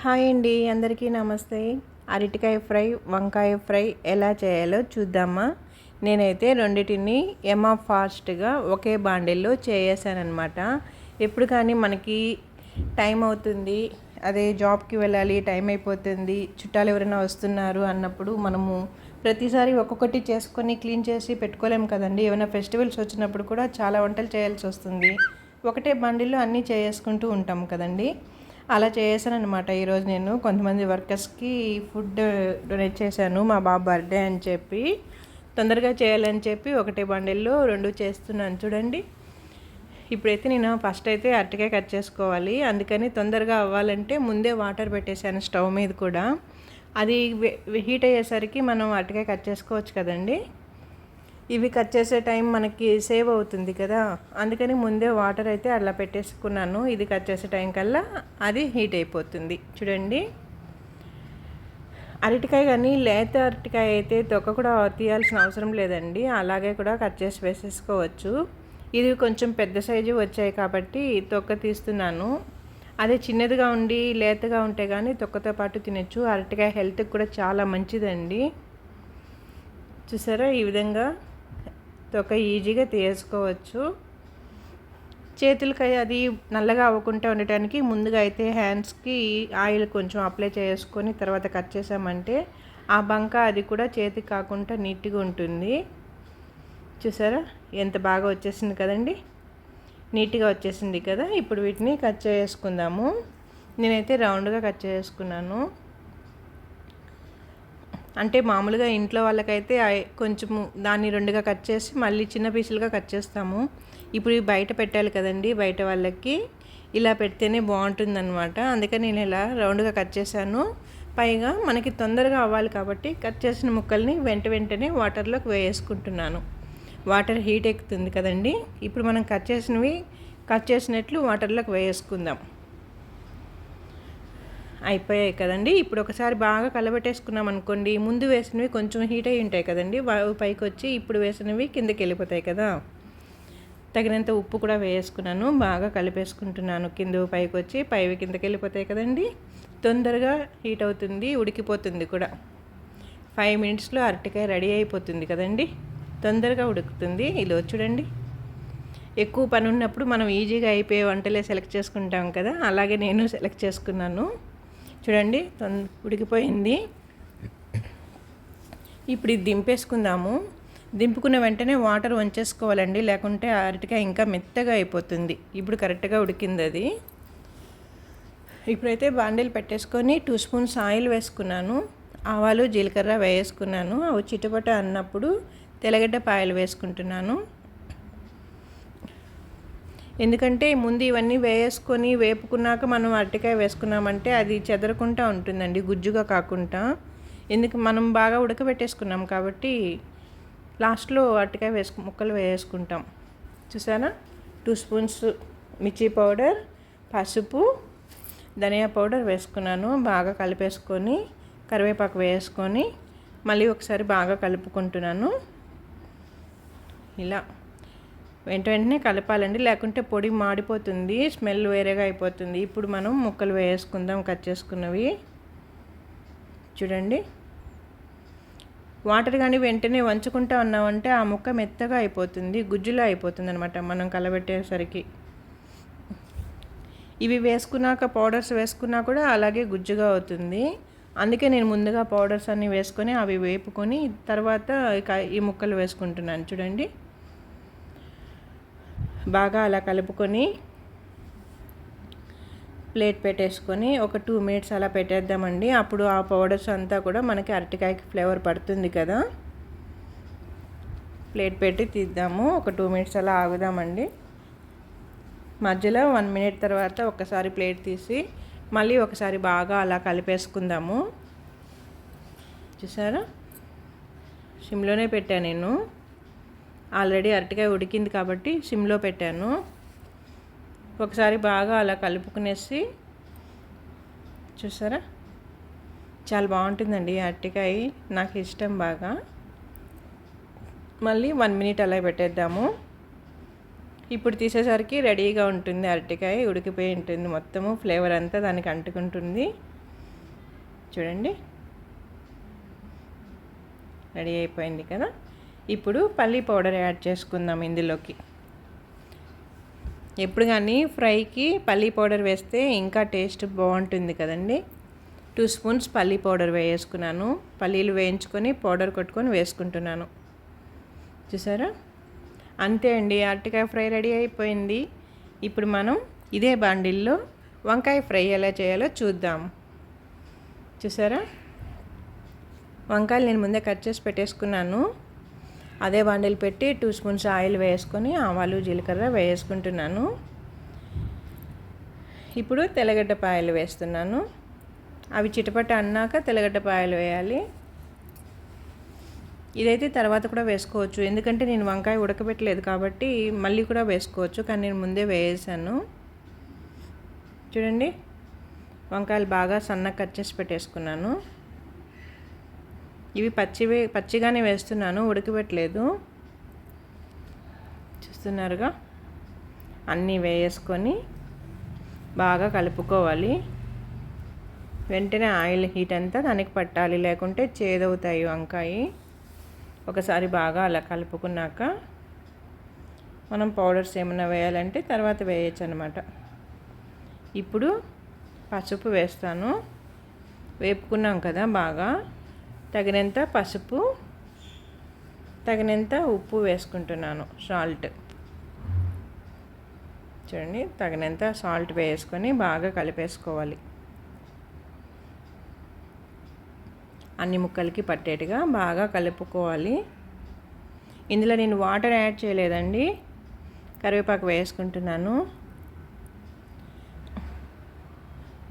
Hi అండి అందరికీ నమస్తే. అరటికాయ ఫ్రై వంకాయ ఫ్రై ఎలా చేయాలో చూద్దామా? నేనైతే రెండింటిని ఎమా ఫాస్ట్గా ఒకే బాండిల్లో చేసానమాట ఎప్పుడు కానీ మనకి టైం అవుతుంది అదే జాబ్కి వెళ్ళాలి టైం అయిపోతుంది చుట్టాలు ఎవరైనా వస్తున్నారు అన్నప్పుడు మనము ప్రతిసారి ఒక్కొక్కటి చేసుకొని క్లీన్ చేసి పెట్టుకోలేము కదండి. ఏమైనా ఫెస్టివల్స్ వచ్చినప్పుడు కూడా చాలా వంటలు చేయాల్సి వస్తుంది. ఒకటే బండిలో అన్నీ చేసుకుంటూ ఉంటాం కదండి. అలా చేశాను అనమాట ఈరోజు నేను కొంతమంది వర్కర్స్కి ఫుడ్ డొనేట్ చేశాను మా బాబు బర్త్డే అని చెప్పి. తొందరగా చేయాలని చెప్పి ఒకటే బండిల్లో రెండు చేస్తున్నాను. చూడండి. ఇప్పుడైతే నేను ఫస్ట్ అయితే అరటికాయ కట్ చేసుకోవాలి. అందుకని తొందరగా అవ్వాలంటే ముందే వాటర్ పెట్టేశాను స్టవ్ మీద కూడా. అది హీట్ అయ్యేసరికి మనం అరటికాయ కట్ చేసుకోవచ్చు కదండి. ఇవి కట్ చేసే టైం మనకి సేవ్ అవుతుంది కదా. అందుకని ముందే వాటర్ అయితే అలా పెట్టేసుకున్నాను. ఇది కట్ చేసే టైం కల్లా అది హీట్ అయిపోతుంది. చూడండి. అరటికాయ కానీ లేత అరటికాయ అయితే తొక్క కూడా తీయాల్సిన అవసరం లేదండి. అలాగే కూడా కట్ చేసి వేసేసుకోవచ్చు. ఇది కొంచెం పెద్ద సైజు వచ్చాయి కాబట్టి తొక్క తీస్తున్నాను. అదే చిన్నదిగా ఉండి లేతగా ఉంటే కానీ తొక్కతో పాటు తినచ్చు. అరటికాయ హెల్త్కి కూడా చాలా మంచిదండి. చూసారా ఈ విధంగా? తొక్క ఈజీగా తీసుకోవచ్చు. చేతులకి అది నల్లగా అవ్వకుండా ఉండటానికి ముందుగా అయితే హ్యాండ్స్కి ఆయిల్ కొంచెం అప్లై చేసుకొని తర్వాత కట్ చేసామంటే ఆ బంక అది కూడా చేతికి కాకుండా నీట్గా ఉంటుంది. చూసారా? ఎంత బాగా వచ్చేసింది కదండి? నీట్గా వచ్చేసింది కదా? ఇప్పుడు వీటిని కట్ చేసుకుందాము. నేనైతే రౌండ్గా కట్ చేసుకున్నాను. అంటే మామూలుగా ఇంట్లో వాళ్ళకైతే కొంచెం దాన్ని రెండుగా కట్ చేసి మళ్ళీ చిన్న పీసులుగా కట్ చేస్తాము. ఇప్పుడు బయట పెట్టాలి కదండి బయట వాళ్ళకి. ఇలా పెడితేనే బాగుంటుందన్నమాట. అందుకని నేను ఇలా రౌండ్గా కట్ చేశాను. పైగా మనకి తొందరగా అవ్వాలి కాబట్టి కట్ చేసిన ముక్కల్ని వెంట వెంటనే వాటర్లోకి వేసుకుంటున్నాను వాటర్ హీట్ ఎక్కుతుంది కదండి. ఇప్పుడు మనం కట్ చేసినవి కట్ చేసినట్లు వాటర్లోకి వేసుకుందాం అయిపోయాయి కదండి. ఇప్పుడు ఒకసారి బాగా కలబెట్టేసుకున్నాం అనుకోండి ముందు వేసినవి కొంచెం హీట్ అయి ఉంటాయి కదండి. పైకి వచ్చి ఇప్పుడు వేసినవి కిందకి వెళ్ళిపోతాయి కదా. తగినంత ఉప్పు కూడా వేసుకున్నాను. బాగా కలిపేసుకుంటున్నాను. కింద పైకి వచ్చి పైవి కిందకి వెళ్ళిపోతాయి కదండి. తొందరగా హీట్ అవుతుంది ఉడికిపోతుంది కూడా. ఫైవ్ మినిట్స్లో అరటికాయ రెడీ అయిపోతుంది కదండి. తొందరగా ఉడుకుతుంది. ఇలా చూడండి. ఎక్కువ పని ఉన్నప్పుడు మనం ఈజీగా అయిపోయే వంటలే సెలెక్ట్ చేసుకుంటాం కదా. అలాగే నేను సెలెక్ట్ చేసుకున్నాను. చూడండి ఉడికిపోయింది. ఇప్పుడు ఇది దింపేసుకుందాము. దింపుకున్న వెంటనే వాటర్ వంచేసుకోవాలండి లేకుంటే అరటికాయ ఇంకా మెత్తగా అయిపోతుంది. ఇప్పుడు కరెక్ట్గా ఉడికింది అది. ఇప్పుడైతే బాండీలు పెట్టేసుకొని టూ స్పూన్స్ ఆయిల్ వేసుకున్నాను. ఆవాలు జీలకర్ర వేసుకున్నాను. అవి చిటపట అన్నప్పుడు తెల్లగడ్డ పాయలు వేసుకుంటున్నాను. ఎందుకంటే ముందు ఇవన్నీ వేసుకొని వేపుకున్నాక మనం అరటికాయ వేసుకున్నామంటే అది చెదరకుండా ఉంటుందండి గుజ్జుగా కాకుండా. ఎందుకు మనం బాగా ఉడకబెట్టేసుకున్నాం కాబట్టి లాస్ట్లో అరటికాయ వేసుకు ముక్కలు వేసుకుంటాం చూసారా? టూ స్పూన్స్ మిర్చి పౌడర్ పసుపు ధనియా పౌడర్ వేసుకున్నాను. బాగా కలిపేసుకొని కరివేపాకు వేసుకొని మళ్ళీ ఒకసారి బాగా కలుపుకుంటున్నాను. ఇలా. వెంట వెంటనే కలపాలండి. లేకుంటే పొడి మాడిపోతుంది స్మెల్ వేరేగా అయిపోతుంది. ఇప్పుడు మనం ముక్కలు వేసుకుందాం కట్ చేసుకున్నవి. చూడండి. వాటర్ కానీ వెంటనే వంచుకుంటా ఉన్నామంటే ఆ ముక్క మెత్తగా అయిపోతుంది గుజ్జులో అయిపోతుంది అనమాట మనం కలబెట్టేసరికి. ఇవి వేసుకున్నాక పౌడర్స్ వేసుకున్నా కూడా అలాగే గుజ్జుగా అవుతుంది. అందుకే నేను ముందుగా పౌడర్స్ అన్నీ వేసుకొని అవి వేపుకొని తర్వాత ఈ ముక్కలు వేసుకుంటున్నాను. చూడండి. బాగా అలా కలుపుకొని ప్లేట్ పెట్టేసుకొని ఒక టూ మినిట్స్ అలా పెట్టేద్దామండి. అప్పుడు ఆ పౌడర్స్ అంతా కూడా మనకి అరటికాయకి ఫ్లేవర్ పడుతుంది కదా. ప్లేట్ పెట్టి తీద్దాము. ఒక టూ మినిట్స్ అలా ఆగుదామండి. మధ్యలో వన్ మినిట్ తర్వాత ఒకసారి ప్లేట్ తీసి మళ్ళీ ఒకసారి బాగా అలా కలిపేసుకుందాము. చూసారా? సిమ్లోనే పెట్టాను నేను. ఆల్రెడీ అరటికాయ ఉడికింది కాబట్టి సిమ్లో పెట్టాను. ఒకసారి బాగా అలా కలుపుకునేసి చూసారా? చాలా బాగుంటుందండి అరటికాయ. నాకు ఇష్టం బాగా. మళ్ళీ వన్ మినిట్ అలా పెట్టేద్దాము. ఇప్పుడు తీసేసరికి రెడీగా ఉంటుంది అరటికాయ. ఉడికిపోయి ఉంటుంది మొత్తము. ఫ్లేవర్ అంతా దానికి అంటుకుంటుంది. చూడండి. రెడీ అయిపోయింది కదా? ఇప్పుడు పల్లీ పౌడర్ యాడ్ చేసుకుందాం ఇందులోకి. ఎప్పుడు కానీ ఫ్రైకి పల్లీ పౌడర్ వేస్తే ఇంకా టేస్ట్ బాగుంటుంది కదండి. టూ స్పూన్స్ పల్లీ పౌడర్ వేసుకున్నాను పల్లీలు వేయించుకొని పౌడర్ కొట్టుకొని వేసుకుంటున్నాను. చూసారా? అంతే అండి అరటికాయ ఫ్రై రెడీ అయిపోయింది. ఇప్పుడు మనం ఇదే బాండిల్లో వంకాయ ఫ్రై ఎలా చేయాలో చూద్దాం. చూసారా? వంకాయలు నేను ముందే కట్ చేసి పెట్టేసుకున్నాను. అదే బాండిల్ పెట్టి టూ స్పూన్స్ ఆయిల్ వేసుకొని ఆవాలు జీలకర్ర వేసుకుంటున్నాను. ఇప్పుడు తెల్లగడ్డ పాయలు వేస్తున్నాను. అవి చిటపట అన్నాక తెల్లగడ్డ పాయలు వేయాలి. ఇదైతే తర్వాత కూడా వేసుకోవచ్చు. ఎందుకంటే నేను వంకాయ ఉడకబెట్టలేదు కాబట్టి మళ్ళీ కూడా వేసుకోవచ్చు. కానీ నేను ముందే వేసాను. చూడండి వంకాయలు బాగా సన్నగా కట్ చేసి పెట్టేసుకున్నాను. ఇవి పచ్చివే పచ్చిగానే వేస్తున్నాను ఉడకబెట్టలేదు. చూస్తున్నారుగా? అన్నీ వేసుకొని బాగా కలుపుకోవాలి. వెంటనే ఆయిల్ హీట్ అంతా దానికి పట్టాలి లేకుంటే చేదవుతాయి వంకాయ. ఒకసారి బాగా అలా కలుపుకున్నాక మనం పౌడర్స్ ఏమైనా వేయాలంటే తర్వాత వేయచ్చు అనమాట ఇప్పుడు పసుపు వేస్తాను. వేపుకున్నాం కదా బాగా. తగినంత పసుపు తగినంత ఉప్పు వేసుకుంటున్నాను సాల్ట్ చూడండి తగినంత సాల్ట్ వేసుకొని బాగా కలిపేసుకోవాలి. అన్ని ముక్కలకి పట్టేట్టుగా బాగా కలుపుకోవాలి. ఇందులో నేను వాటర్ యాడ్ చేయలేదండి. కరివేపాకు వేసుకుంటున్నాను.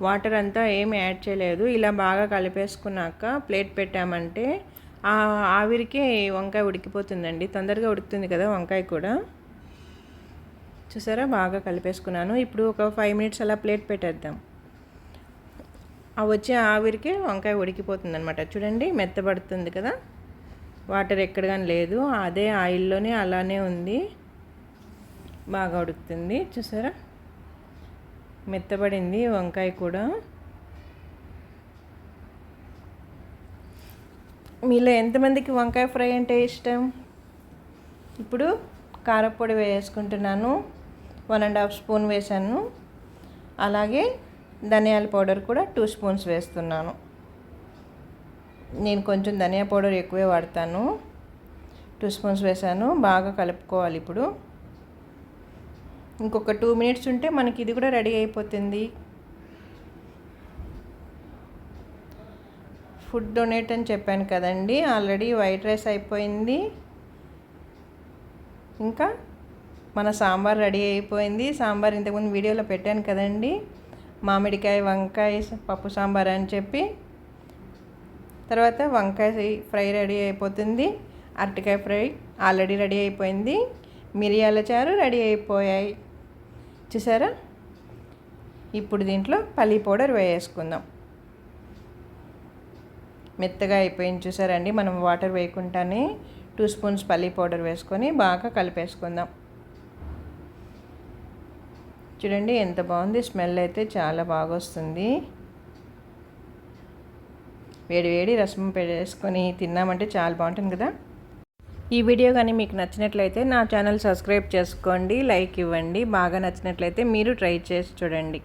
వాటర్ అంతా ఏమి యాడ్ చేయలేదు. ఇలా బాగా కలిపేసుకున్నాక ప్లేట్ పెట్టామంటే ఆ ఆవిరికి వంకాయ ఉడికిపోతుందండి. తొందరగా ఉడుకుతుంది కదా వంకాయ కూడా. చూసారా? బాగా కలిపేసుకున్నాను. ఇప్పుడు ఒక ఫైవ్ మినిట్స్ అలా ప్లేట్ పెట్టేద్దాం. ఆ వచ్చే ఆవిరికే వంకాయ ఉడికిపోతుంది అనమాట చూడండి మెత్తబడుతుంది కదా. వాటర్ ఎక్కడ కానీ లేదు. అదే ఆయిల్లోనే అలానే ఉంది. బాగా ఉడుకుతుంది. చూసారా? మెత్తబడింది వంకాయ కూడా. మీలో ఎంతమందికి వంకాయ ఫ్రై అంటే ఇష్టం? ఇప్పుడు కారపొడి వేసుకుంటున్నాను. వన్ అండ్ హాఫ్ స్పూన్ వేసాను. అలాగే ధనియాల పౌడర్ కూడా టూ స్పూన్స్ వేస్తున్నాను. నేను కొంచెం ధనియా పౌడర్ ఎక్కువే వాడతాను. టూ స్పూన్స్ వేసాను. బాగా కలుపుకోవాలి ఇప్పుడు. ఇంకొక టూ మినిట్స్ ఉంటే మనకి ఇది కూడా రెడీ అయిపోతుంది. ఫుడ్ డొనేట్ అని చెప్పాను కదండి ఆల్రెడీ వైట్ రైస్ అయిపోయింది. ఇంకా మన సాంబార్ రెడీ అయిపోయింది. సాంబార్ ఇంతకుముందు వీడియోలో పెట్టాను కదండి మామిడికాయ వంకాయ పప్పు సాంబార్ అని చెప్పి. తర్వాత వంకాయ ఫ్రై రెడీ అయిపోతుంది. అరటికాయ ఫ్రై ఆల్రెడీ రెడీ అయిపోయింది. మిరియాల చారు రెడీ అయిపోయాయి. చూసారా? ఇప్పుడు దీంట్లో పల్లీ పౌడర్ వేసుకుందాం మెత్తగా అయిపోయింది చూసారండి. మనం వాటర్ వేయకుండానే టూ స్పూన్స్ పల్లీ పౌడర్ వేసుకొని బాగా కలిపేసుకుందాం. చూడండి ఎంత బాగుంది. స్మెల్ అయితే చాలా బాగా వస్తుంది. వేడి వేడి రసం వేసుకొని తిన్నామంటే చాలా బాగుంటుంది కదా. ఈ వీడియో కానీ మీకు నచ్చినట్లయితే నా ఛానల్ సబ్స్క్రైబ్ చేసుకోండి లైక్ ఇవ్వండి. బాగా నచ్చినట్లయితే మీరు ట్రై చేసి చూడండి.